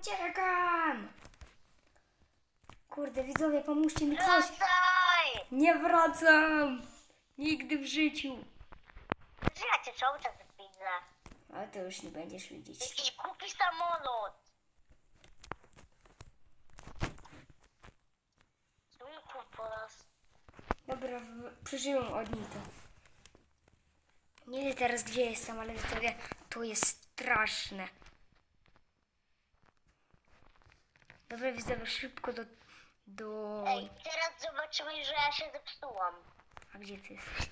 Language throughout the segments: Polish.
Uciekam! Kurde, widzowie, pomóżcie mi coś! Wracaj! Nie wracam! Nigdy w życiu! Ja cię czas widzę. Ale to już nie będziesz widzieć. Jakiś głupi samolot. Zwykły po raz. Dobra, w- przeżyłem od niej to. Nie wiem teraz gdzie jestem, ale widzowie, to jest straszne. Dobra, widzowie, szybko do... do... Ej, teraz zobaczymy, że ja się zepsułam. A gdzie ty jesteś?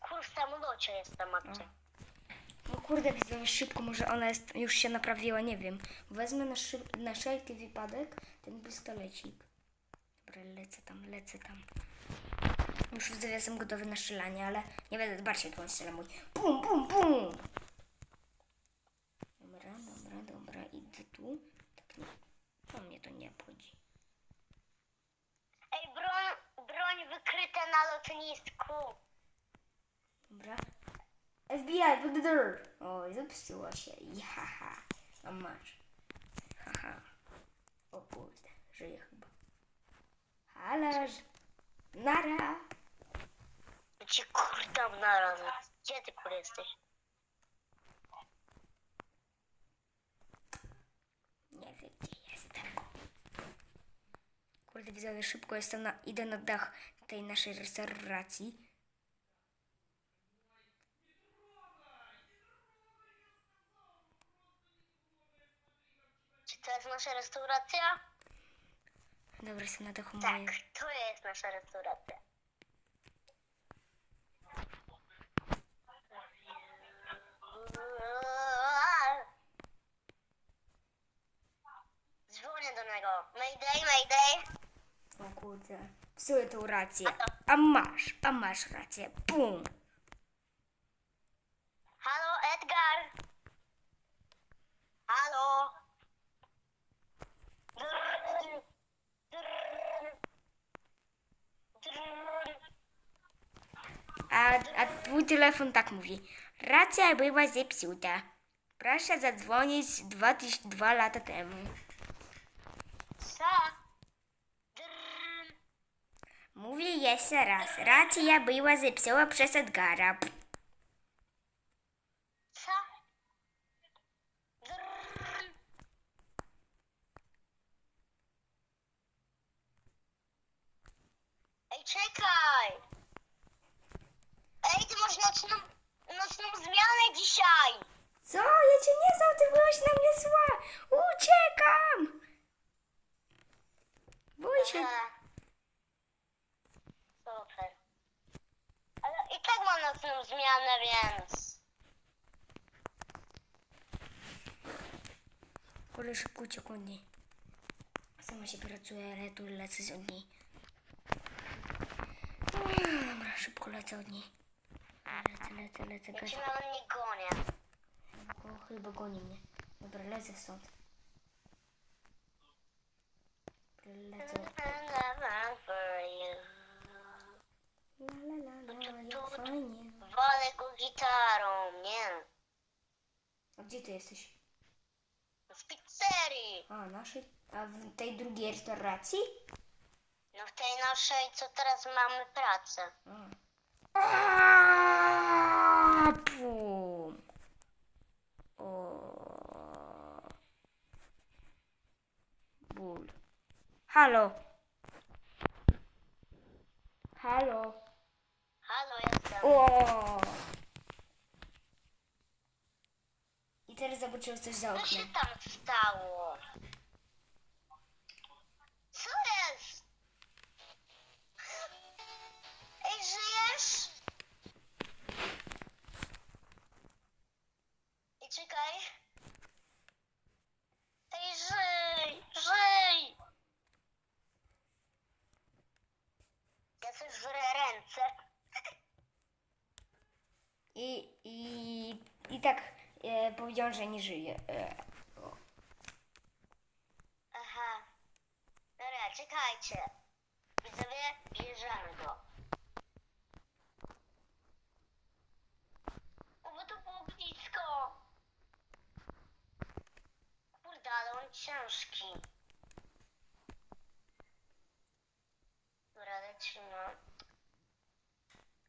Kur w samolocie jestem, Macie. No kurde, widzowie, szybko, może ona jest, już się naprawiła, nie wiem. Wezmę na, szyb, na wszelki wypadek ten pistolecik. Dobra, lecę tam, lecę tam. Już widzowie, jestem gotowy na strzelanie, ale nie będę dbać, jak on strzela mój. Bum, bum, bum! Dobra, dobra, dobra, idę tu. Tak nie, co obchodzi? Ej, broń, broń wykryta na lotnisku. Dobra. FBI, the door. Oj, zepsuła się. Jaha. A masz. Haha. O kurde, żyje chyba. Ależ. Nara. Cię kurdam na razie. Gdzie ty kur jesteś? Nie wiem, gdzie jestem. Kurde, widzowie, szybko jestem na, idę na dach tej naszej restauracji. Czy to jest nasza restauracja? Dobra, jestem na dachu Tak, mojej. to jest nasza restauracja. Dzwonię do niego. Mayday, mayday. Kurde. Psuję tą rację. A masz, a masz rację. Bum. Halo, Edgar. Halo. A, a twój telefon tak mówi. Racja była zepsuta. Proszę zadzwonić dwa, tyś- dwa lata temu. Co? Mówię jeszcze raz. Racja była zepsuła przez Edgara. Co? Ej, czekaj! Ej, ty masz nocną, nocną zmianę dzisiaj! Co? Ja cię nie znam, ty byłaś na mnie zła. Uciekam! Bój się. Aha. Super. Ale i tak mam nocną zmianę, więc... Kurde, szybko uciekł od niej. Sama się pracuje, ale tu lecę z od niej. Mm, Dobra, szybko lecę od niej. Lecę, lecę, lecę. Ja cię nawet nie gonię. O, chyba goni mnie. Dobra, lecę stąd. Lecę. Fajnie. Walę go gitarą, nie? A gdzie ty jesteś? W pizzerii. A, naszej? A w tej drugiej restauracji? No w tej naszej, co teraz mamy pracę. A. A, Pum. O. Ból. Halo. Halo. Halo, jestem. O. I teraz zobaczyłem coś za Co się oknem. tam stało? I, i, i tak e, powiedział, że nie żyje. E. Aha. Dobra, czekajcie. Widzowie, bierzemy go. O, bo to było blisko. Kurde, ale on ciężki. Dobra, lecimy.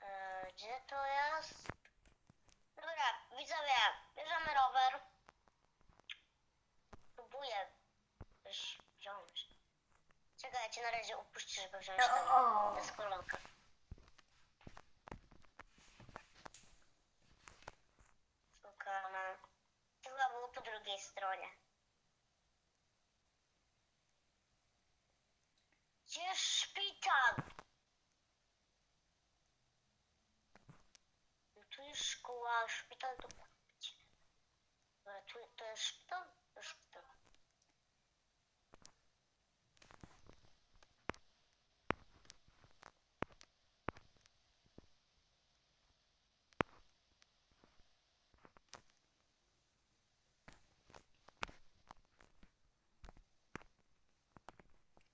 E, gdzie to jest? Dobra, widzowie, bierzemy rower. Próbuję już wziąć. Czekajcie, na razie upuśćcie, żeby wziąć ten O. deskolonkę. Szukamy. Chyba było po drugiej stronie. Gdzie jest szpital? No tu jest szkoła, szpital to... Tu? To jest szpital.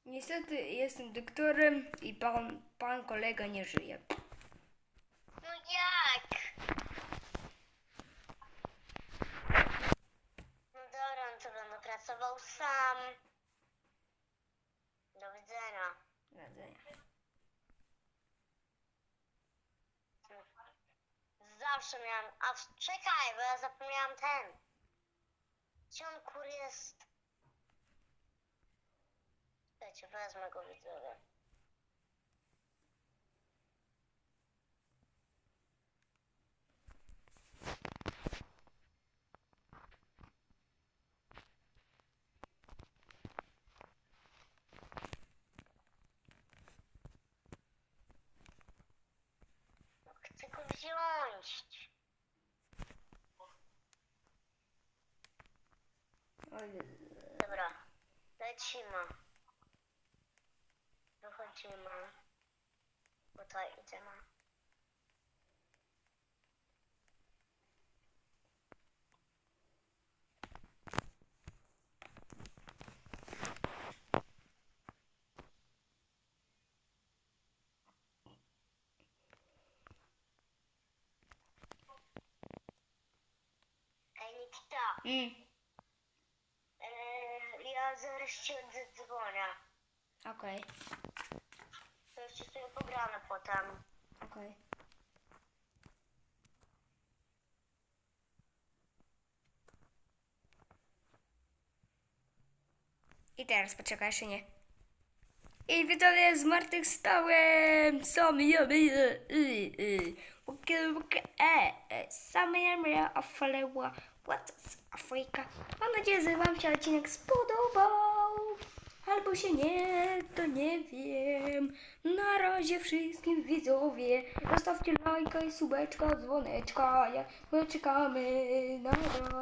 Niestety jestem doktorem i pan, pan kolega nie żyje. No jak? No dobra, no to będę pracował sam. Do widzenia. Zawsze miałem... A czekaj, bo ja zapomniałam ten. Gdzie on kur jest? Czekajcie, wezmę go widzowie. Chcę go wziąć. Dobra, lecimy. Wychodzimy. Tutaj idziemy. Ej, Nikita. Mm, Eee, ja zaraz ci odzwonię. Okej, To jeszcze sobie pogramy potem. okej. I teraz poczekaj, jeszcze nie. I widzowie, zmartwychwstałem! Sam jemy, y, y, y. Łukie, łukie, e, e. Same jemy, a faleła. What is Afryka? Mam nadzieję, że wam się odcinek spodobał. Albo się nie, to nie wiem. Na razie wszystkim widzowie. Zostawcie lajka i subeczka, dzwoneczka. Jak my czekamy. Nara.